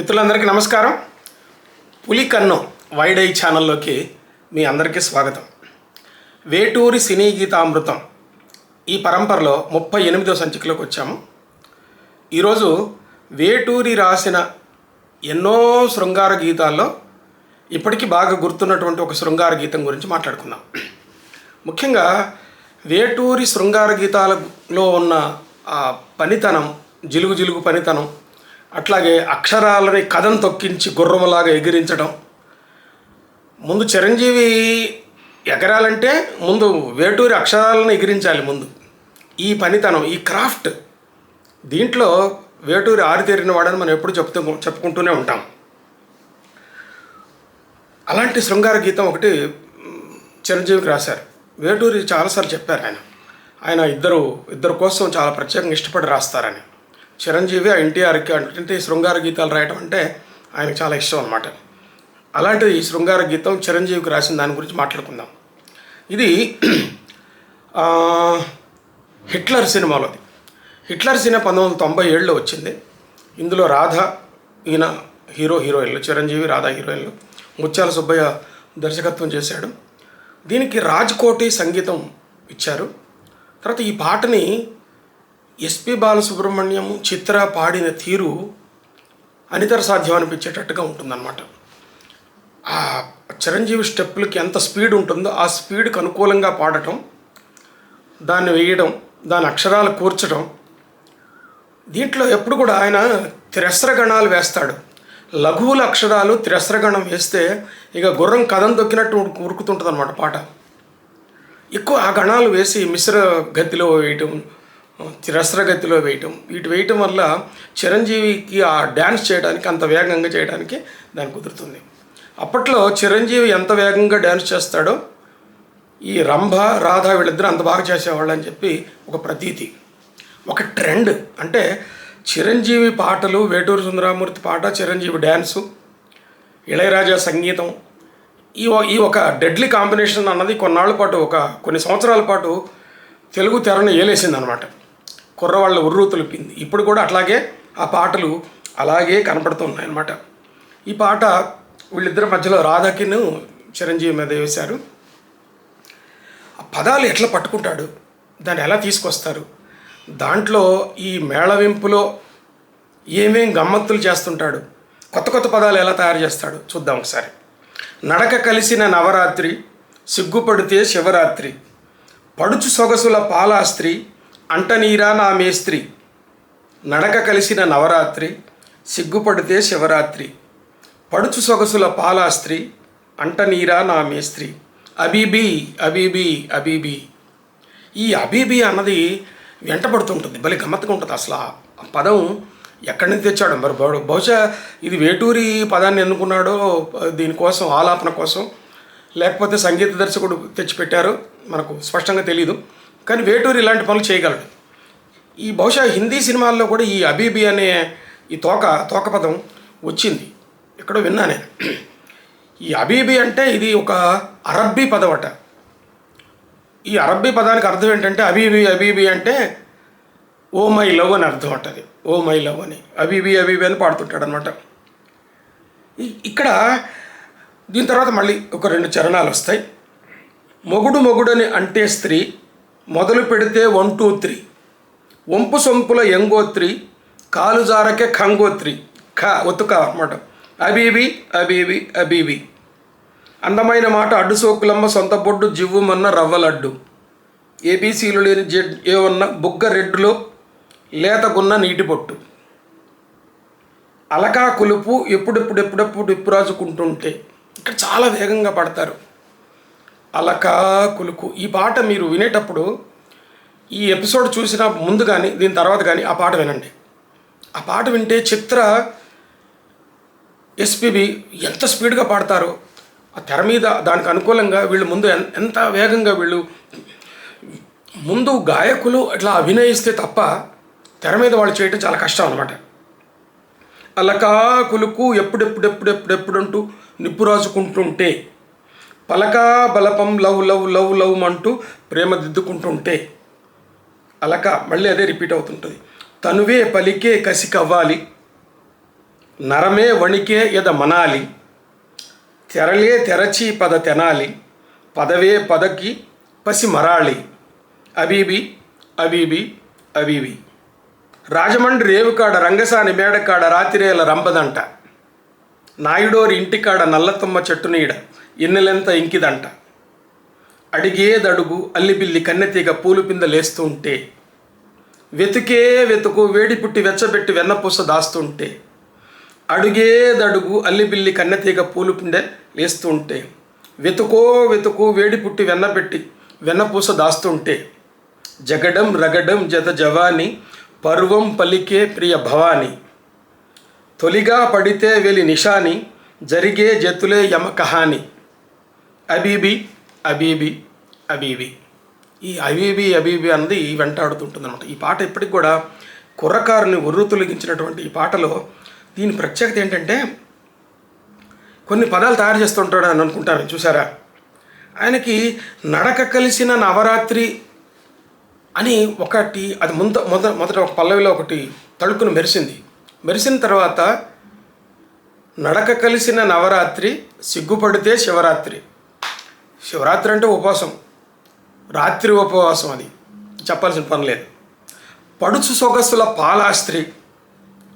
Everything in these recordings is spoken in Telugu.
మిత్రులందరికీ నమస్కారం. పులి వైడై వైడ్ ఐ ఛానల్లోకి మీ అందరికీ స్వాగతం. వేటూరి సినీ గీతామృతం ఈ పరంపరలో ముప్పై ఎనిమిదో సంచికలోకి వచ్చాము. ఈరోజు వేటూరి రాసిన ఎన్నో శృంగార గీతాల్లో ఇప్పటికీ బాగా గుర్తున్నటువంటి ఒక శృంగార గీతం గురించి మాట్లాడుకుందాం. ముఖ్యంగా వేటూరి శృంగార గీతాలలో ఉన్న ఆ పనితనం జిలుగు జిలుగు పనితనం అట్లాగే అక్షరాలని కథను తొక్కించి గుర్రములాగా ఎగిరించడం. ముందు చిరంజీవి ఎగరాలంటే ముందు వేటూరి అక్షరాలను ఎగిరించాలి ముందు. ఈ పనితనం ఈ క్రాఫ్ట్ దీంట్లో వేటూరి ఆరితేరిన వాడని మనం ఎప్పుడు చెప్తూ చెప్పుకుంటూనే ఉంటాం. అలాంటి శృంగార గీతం ఒకటి చిరంజీవికి రాశారు. వేటూరి చాలాసార్లు చెప్పారు ఆయన. ఆయన ఇద్దరు ఇద్దరు కోసం చాలా ప్రత్యేకంగా ఇష్టపడి రాస్తారని. చిరంజీవి ఎన్టీఆర్కి అంటే శృంగార గీతాలు రాయటం అంటే ఆయనకు చాలా ఇష్టం అనమాట అలాంటి ఈ శృంగార గీతం చిరంజీవికి రాసిన దాని గురించి మాట్లాడుకుందాం. ఇది హిట్లర్ సినిమాలోది హిట్లర్ సినిమా పంతొమ్మిది వందల తొంభై ఏడులో వచ్చింది. ఇందులో రాధ ఈయన హీరో హీరోయిన్లు చిరంజీవి రాధా హీరోయిన్లు ముత్యాల సుబ్బయ్య దర్శకత్వం చేశాడు. దీనికి రాజ్కోటి సంగీతం ఇచ్చారు. తర్వాత ఈ పాటని ఎస్పి బాలసుబ్రహ్మణ్యం చిత్ర పాడిన తీరు అనితర సాధ్యం అనిపించేటట్టుగా ఉంటుందన్నమాట. ఆ చిరంజీవి స్టెప్పులకి ఎంత స్పీడ్ ఉంటుందో ఆ స్పీడ్కి అనుకూలంగా పాడటం దాన్ని వేయడం దాని అక్షరాలు కూర్చడం. దీంట్లో ఎప్పుడు కూడా ఆయన త్రిస్రగణాలు వేస్తాడు. లఘువుల అక్షరాలు త్రిస్రగణం వేస్తే ఇక గుర్రం కథం దొక్కినట్టు ఉరుకుతుంటుంది అనమాట పాట. ఎక్కువ ఆ గణాలు వేసి మిశ్ర గతిలో వేయటం తిరస్రగతిలో వేయటం. వీటి వేయటం వల్ల చిరంజీవికి ఆ డ్యాన్స్ చేయడానికి అంత వేగంగా చేయడానికి దాన్ని కుదురుతుంది. అప్పట్లో చిరంజీవి ఎంత వేగంగా డ్యాన్స్ చేస్తాడో ఈ రంభ రాధ వీళ్ళిద్దరూ అంత బాగా చేసేవాళ్ళు అని చెప్పి ఒక ప్రతీతి. ఒక ట్రెండ్. అంటే చిరంజీవి పాటలు వేటూరు సుందరామూర్తి పాట చిరంజీవి డ్యాన్సు ఇళయరాజా సంగీతం ఈ ఈ ఒక డెడ్లీ కాంబినేషన్ అన్నది కొన్నాళ్ళ పాటు ఒక కొన్ని సంవత్సరాల పాటు తెలుగు తెరను ఏలేసింది అనమాట కుర్రవాళ్ళ ఉర్రు తొలిపింది. ఇప్పుడు కూడా అట్లాగే ఆ పాటలు అలాగే కనపడుతున్నాయి అన్నమాట ఈ పాట వీళ్ళిద్దరి మధ్యలో రాధకిను చిరంజీవి మీద వేశారు. ఆ పదాలు ఎట్లా పట్టుకుంటాడు? దాన్ని ఎలా తీసుకొస్తారు? దాంట్లో ఈ మేళవింపులో ఏమేం గమ్మత్తులు చేస్తుంటాడు? కొత్త కొత్త పదాలు ఎలా తయారు చేస్తాడు? చూద్దాం ఒకసారి. నడక కలిసిన నవరాత్రి సిగ్గుపడితే శివరాత్రి పడుచు సొగసుల పాలాస్త్రి అంటనీరా నా మేస్త్రి. నడక కలిసిన నవరాత్రి సిగ్గుపడితే శివరాత్రి. పడుచు సొగసుల పాలాస్త్రి అంటనీరా నా మేస్త్రి. అబీబీ అబీబీ అబీబీ. ఈ అబీబీ అన్నది వెంటబడుతుంటుంది భలే గమ్మత్తుగా ఉంటుంది అసలు. ఆ పదం ఎక్కడి నుంచి తెచ్చాడు మరి? బహుశా ఇది వేటూరి పదాన్ని ఎన్నుకున్నాడో దీనికోసం ఆలాపన కోసం లేకపోతే సంగీత దర్శకుడు తెచ్చిపెట్టారు మనకు స్పష్టంగా తెలియదు కానీ వేటూరి ఇలాంటి పనులు చేయగలడు. ఈ బహుశా హిందీ సినిమాల్లో కూడా ఈ అబీబీ అనే ఈ తోక తోక పదం వచ్చింది. ఎక్కడో విన్నా నేను. ఈ అబీబీ అంటే ఇది ఒక అరబ్బీ పదం అట. ఈ అరబ్బీ పదానికి అర్థం ఏంటంటే అబీబీ అబీబీ అంటే ఓ మై లవ్ అని అర్థం అంటది. ఓ మై లవ్ అని. అబీబీ అబీబీ అని పాడుతుంటాడు అనమాట ఇక్కడ దీని తర్వాత మళ్ళీ ఒక రెండు చరణాలు వస్తాయి. మొగుడు మొగుడని అంటే స్త్రీ మొదలు పెడితే వన్ టూ త్రీ. వంపు సొంపుల ఎంగోత్రి కాలు జారకే ఖంగోత్రి. ఖ ఒత్తుక అనమాట అబీబీ అబీబీ అబీబీ. అందమైన మాట అడ్డు సోకులమ్మ సొంత బొడ్డు జివ్వుమన్న రవ్వలడ్డు ఏబీసీలు లేని జెడ్ ఏమన్నా బుగ్గ రెడ్డులో లేతగున్న నీటి పొట్టు అలకా కులుపు ఎప్పుడెప్పుడు ఎప్పుడెప్పుడు ఇప్పురాజుకుంటుంటే. ఇక్కడ చాలా వేగంగా పడతారు. అలకా కులుకు. ఈ పాట మీరు వినేటప్పుడు ఈ ఎపిసోడ్ చూసిన ముందు కానీ దీని తర్వాత కానీ ఆ పాట వినండి. ఆ పాట వింటే చిత్ర ఎస్పీబి ఎంత స్పీడ్గా పాడతారో ఆ తెర మీద దానికి అనుకూలంగా వీళ్ళు ముందు ఎంత వేగంగా వీళ్ళు ముందు గాయకులు ఇట్లా అభినయిస్తే తప్ప తెర మీద వాళ్ళు చేయటం చాలా కష్టం అనమాట అలకా కులుకు ఎప్పుడెప్పుడెప్పుడెప్పుడెప్పుడంటూ నిప్పు రాజుకుంటుంటే పలకా బలపం లవ్ లవ్ లవ్ లవ్ అంటూ ప్రేమ దిద్దుకుంటుంటే అలక మళ్ళీ అదే రిపీట్ అవుతుంటుంది. తనువే పలికే కసి కవ్వాలి నరమే వణికే ఎద మనాలి. తెరలే తెరచి పద తెనాలి. పదవే పదకి పసి మరాళి అబీబి అబీబి అబీబి. రాజమండ్రి రేవుకాడ రంగసాని మేడకాడ రాతిరేల రంబదంట నాయుడోరి ఇంటికాడ నల్లతమ్మ చెట్టు నీడ ఎన్నెలెంత ఇంకిదంట. అడిగేదడుగు అల్లిబిల్లి కన్నెతీగ పూలు పింద లేస్తూ ఉంటే వెతుకే వెతుకు వేడి పుట్టి వెచ్చబెట్టి వెన్నపూస దాస్తుంటే. అడుగేదడుగు అల్లిబిల్లి కన్నెతీగ పూలు పిండె లేస్తూ ఉంటే వెతుకో వెతుకు వేడి పుట్టి వెన్నపెట్టి వెన్నపూస దాస్తుంటే. జగడం రగడం జత జవాని పర్వం పలికే ప్రియ భవాని. తొలిగా పడితే వెలి నిషాని జరిగే జతులే యమ కహాని. అబీబీ అబీబీ అబీబీ. ఈ అబీబీ అబీబీ అన్నది వెంటాడుతుంటుంది అనమాట ఈ పాట ఇప్పటికి కూడా కుర్రకారుని ఉర్రు తొలగించినటువంటి ఈ పాటలో దీని ప్రత్యేకత ఏంటంటే కొన్ని పదాలు తయారు చేస్తుంటాడు అని అనుకుంటాను చూసారా? ఆయనకి నడక కలిసిన నవరాత్రి అని ఒకటి అది ముంద మొద మొదట ఒక పల్లవిలో ఒకటి తళుకును మెరిసింది. మెరిసిన తర్వాత నడక కలిసిన నవరాత్రి సిగ్గుపడితే శివరాత్రి. శివరాత్రి అంటే ఉపవాసం. రాత్రి ఉపవాసం అది చెప్పాల్సిన పని లేదు. పడుచు సొగసుల పాలాస్త్రి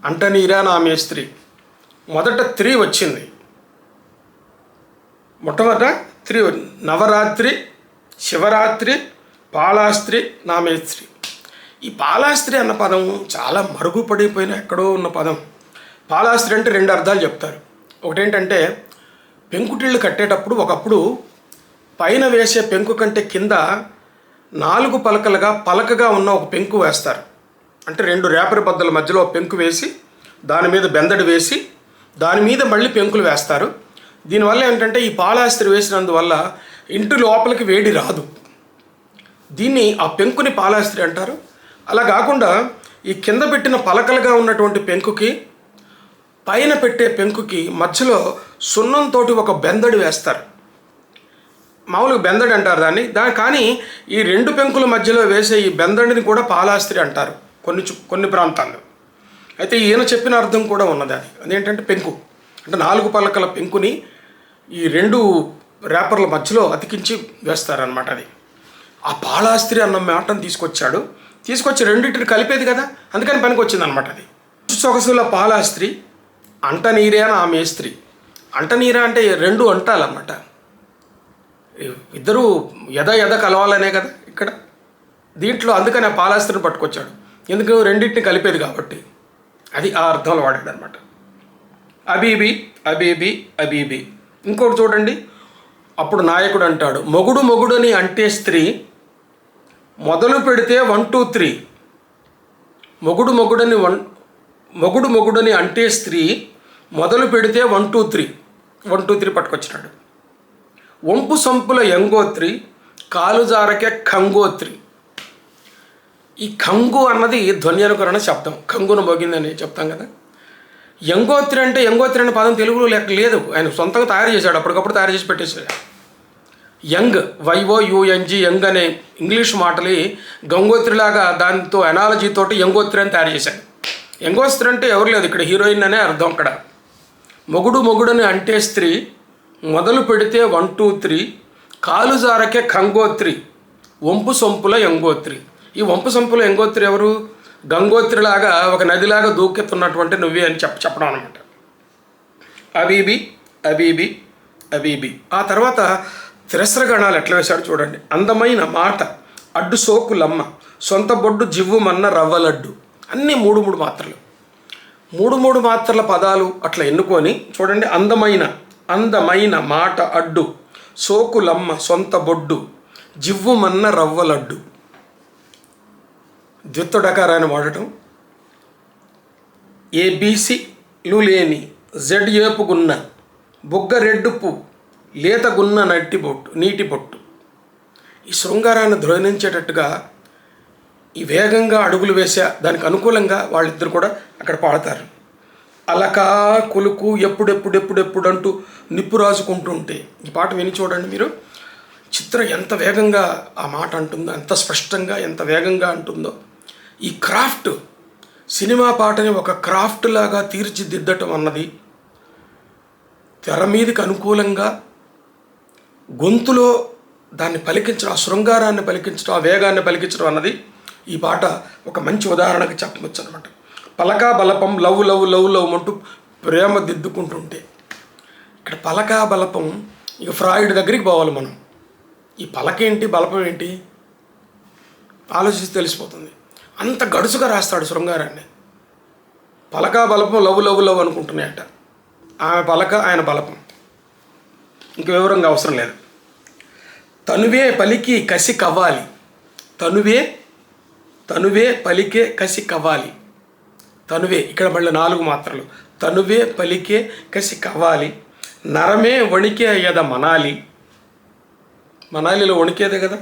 అంటనీరా నామే స్త్రీ. మొదట త్రీ వచ్చింది. మొట్టమొదట త్రీ నవరాత్రి శివరాత్రి పాలాస్త్రి నామేస్త్రి ఈ పాలాస్త్రి అన్న పదం చాలా మరుగుపడిపోయిన ఎక్కడో ఉన్న పదం. పాలాస్త్రి అంటే రెండు అర్థాలు చెప్తారు. ఒకటేంటంటే పెంకుటిళ్ళు కట్టేటప్పుడు ఒకప్పుడు పైన వేసే పెంకు కంటే కింద నాలుగు పలకలుగా పలకగా ఉన్న ఒక పెంకు వేస్తారు. అంటే రెండు రేపరి బద్దల మధ్యలో ఒక పెంకు వేసి దాని మీద బెందడు వేసి దాని మీద మళ్ళీ పెంకులు వేస్తారు. దీనివల్ల ఏంటంటే ఈ పాలాస్త్రి వేసినందువల్ల ఇంటి లోపలికి వేడి రాదు. దీన్ని ఆ పెంకుని పాలాస్త్రి అంటారు. అలా కాకుండా ఈ కింద పెట్టిన పలకలుగా ఉన్నటువంటి పెంకుకి పైన పెట్టే పెంకుకి మధ్యలో సున్నంతో ఒక బెందడు వేస్తారు. మామూలుగా బెందడి అంటారు దాన్ని. దాని కానీ ఈ రెండు పెంకుల మధ్యలో వేసే ఈ బెందడిని కూడా పాలాస్త్రి అంటారు కొన్ని చు- కొన్ని ప్రాంతాల్లో. అయితే ఈయన చెప్పిన అర్థం కూడా ఉన్నది అది. అదేంటంటే పెంకు. అంటే నాలుగు పలకల పెంకుని ఈ రెండు ర్యాపర్ల మధ్యలో అతికించి వేస్తారనమాట అది. ఆ పాలాస్త్రి అన్న మాటను తీసుకొచ్చాడు. తీసుకొచ్చి రెండింటిని కలిపేది కదా అందుకని పనికి వచ్చింది అనమాట అది సొగసుల పాలాస్త్రి అంట నీరే అని ఆ మేస్త్రి అంట నీరా అంటే రెండు అంటాలన్నమాట. ఇద్దరూ ఎద ఎద కలవాలనే కదా ఇక్కడ. దీంట్లో అందుకని ఆ పాలాస్త్రిని పట్టుకొచ్చాడు. ఎందుకు? రెండింటిని కలిపేది కాబట్టి. అది ఆ అర్థంలో వాడాడు అనమాట అబీబి అబీబి అబీబి. ఇంకోటి చూడండి. అప్పుడు నాయకుడు అంటాడు మొగుడు మొగుడని అంటే స్త్రీ మొదలు పెడితే వన్ టూ త్రీ. మొగుడు మొగుడని వన్ మొగుడు మొగుడని అంటే స్త్రీ మొదలు పెడితే one two three. One two three పట్టుకొచ్చినాడు. వంపు సంపుల యంగోత్రి కాలుజారకే ఖంగోత్రి. ఈ కంగు అన్నది ధ్వని అనుకరణ శబ్దం. కంగును మోగిందని చెప్తాం కదా. యంగోత్రి అంటే యంగోత్రి అనే పదం తెలుగులో లెక్క లేదు. ఆయన సొంతంగా తయారు చేశాడు. అప్పటికప్పుడు తయారు చేసి పెట్టేశాడు. Young Y O U N G young అనే ఇంగ్లీష్ మాటలి గంగోత్రిలాగా దానితో ఎనాలజీ తోటి యంగోత్రి అని తయారు చేశాడు. యంగోత్రి అంటే ఎవరు లేదు. ఇక్కడ హీరోయిన్ అనే అర్థం అక్కడ. మొగుడు మొగుడని అంటే స్త్రీ మొదలు పెడితే వన్ టూ త్రీ. కాలు జారకే కంగోత్రి వంపు సొంపుల యంగోత్రి. ఈ వంపు సొంపుల యంగోత్రి ఎవరు? గంగోత్రిలాగా ఒక నదిలాగా దూకెత్తున్నటువంటి నువ్వే అని చెప్ప చెప్పడం అనమాట అబీబి అబీబి అబీబి. ఆ తర్వాత తిరస్రగణాలు ఎట్లా వేశాడు చూడండి. అందమైన మాట అడ్డు సోకు లమ్మ సొంత బొడ్డు జివ్వుమన్న రవ్వలడ్డు అన్నీ మూడు మూడు మాత్రలు. మూడు మూడు మాత్రల పదాలు అట్లా ఎన్నుకొని చూడండి అందమైన అందమైన మాట అడ్డు సోకులమ్మ సొంత బొడ్డు జివ్వుమన్న రవ్వలడ్డు ద్విత్వడకారాన్ని వాడటం. ఏబీసీలు లేని జెడ్ ఏపుగున్న బుగ్గ రెడ్డుపు లేతగున్న నట్టి బొట్టు నీటి బొట్టు. ఈ శృంగారాన్ని ధ్వనించేటట్టుగా ఈ వేగంగా అడుగులు వేసా దానికి అనుకూలంగా వాళ్ళిద్దరు కూడా అక్కడ పాడతారు. అలకా కులుకు ఎప్పుడెప్పుడెప్పుడెప్పుడు అంటూ నిప్పు రాసుకుంటుంటే ఈ పాట విని చూడండి మీరు. చిత్రం ఎంత వేగంగా ఆ మాట అంటుందో ఎంత స్పష్టంగా ఎంత వేగంగా అంటుందో. ఈ క్రాఫ్ట్ సినిమా పాటని ఒక క్రాఫ్ట్ లాగా తీర్చిదిద్దటం అన్నది తెర మీదకి అనుకూలంగా గొంతులో దాన్ని పలికించడం ఆ శృంగారాన్ని పలికించడం ఆ వేగాన్ని పలికించడం అన్నది ఈ పాట ఒక మంచి ఉదాహరణకు చెప్పవచ్చు అనమాట పలకా బలపం లవ్ లవ్ లవ్ లవ్ అంటూ ప్రేమ దిద్దుకుంటుంటే ఇక్కడ పలకా బలపం ఇక ఫ్రాయిడ్ దగ్గరికి పోవాలి మనం. ఈ పలక ఏంటి బలపం ఏంటి? ఆలోచిస్తే తెలిసిపోతుంది. అంత గడుసుగా రాస్తాడు శృంగారాన్ని. పలకా బలపం లవ్ లవ్ లవ్ అనుకుంటున్నాయట. ఆమె పలక ఆయన బలపం. ఇంక వివరంగా అవసరం లేదు. తనువే పలికి కసి కవ్వాలి. తనువే తనువే పలికే కసి కవ్వాలి. తనువే ఇక్కడ మళ్ళీ నాలుగు మాత్రలు. తనువే పలికే కసి కవ్వాలి నరమే వణికే యద మనాలి. మనాలిలో వణికేదే కదా?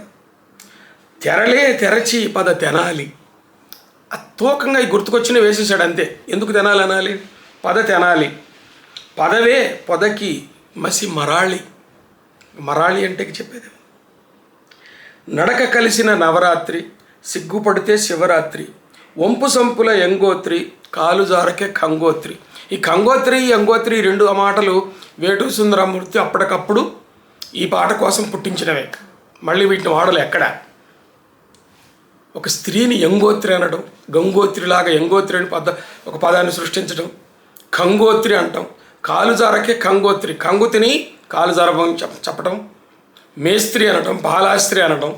తెరలే తెరచి పద తెనాలి. అత్వకంగా తూకంగా ఈ గుర్తుకొచ్చిన వేసేసాడు అంతే. ఎందుకు తినాలి అనాలి? పద తెనాలి. పదవే పొదకి మసి మరాళి. మరాళి అంటే చెప్పేది? నడక కలిసిన నవరాత్రి సిగ్గుపడితే శివరాత్రి. వంపు సంపుల ఎంగోత్రి కాలు జారకే కంగోత్రి ఈ కంగోత్రి ఎంగోత్రి రెండు మాటలు వేటూరు సుందరమూర్తి అప్పటికప్పుడు ఈ పాట కోసం పుట్టించినవే. మళ్ళీ వీటిని వాడలు ఎక్కడ? ఒక స్త్రీని ఎంగోత్రి అనడం గంగోత్రిలాగా ఎంగోత్రి అని పద ఒక పదాన్ని సృష్టించడం కంగోత్రి అంటాం. కాలుజారకే కంగోత్రి కంగుతిని కాలుజారభం చెప్పటం. మేస్త్రి అనటం బాలాస్త్రి అనటం.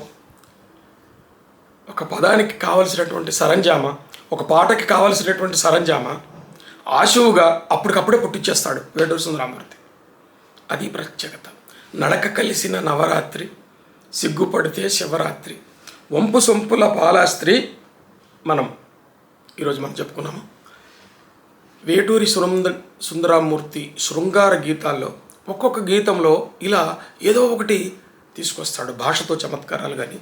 ఒక పదానికి కావలసినటువంటి సరంజామ ఒక పాటకి కావలసినటువంటి సరంజామ ఆశువుగా అప్పటికప్పుడే పుట్టించేస్తాడు వేటూరు సుందరామూర్తి. అది ప్రత్యేకత. నడక కలిసిన నవరాత్రి సిగ్గుపడితే శివరాత్రి వంపు సొంపుల పాలాస్త్రి మనం ఈరోజు మనం చెప్పుకున్నాము. వేటూరి సురంద సుందరామూర్తి శృంగార గీతాల్లో ఒక్కొక్క గీతంలో ఇలా ఏదో ఒకటి తీసుకొస్తాడు భాషతో చమత్కారాలు కానీ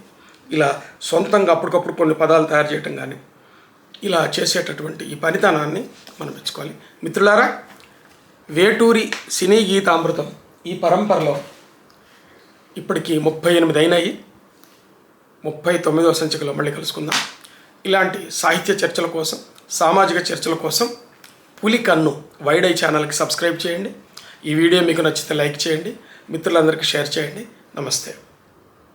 ఇలా సొంతంగా అప్పటికప్పుడు కొన్ని పదాలు తయారు చేయటం కానీ ఇలా చేసేటటువంటి ఈ పనితనాన్ని మనం మెచ్చుకోవాలి. మిత్రులారా వేటూరి సినీ గీతామృతం ఈ పరంపరలో ఇప్పటికి ముప్పై ఎనిమిది అయినాయి. ముప్పై తొమ్మిదో సంచికలో మళ్ళీ కలుసుకుందాం. ఇలాంటి సాహిత్య చర్చల కోసం సామాజిక చర్చల కోసం పులి కన్ను వైడ్ ఐ ఛానల్కి సబ్స్క్రైబ్ చేయండి. ఈ వీడియో మీకు నచ్చితే లైక్ చేయండి. మిత్రులందరికీ షేర్ చేయండి. నమస్తే.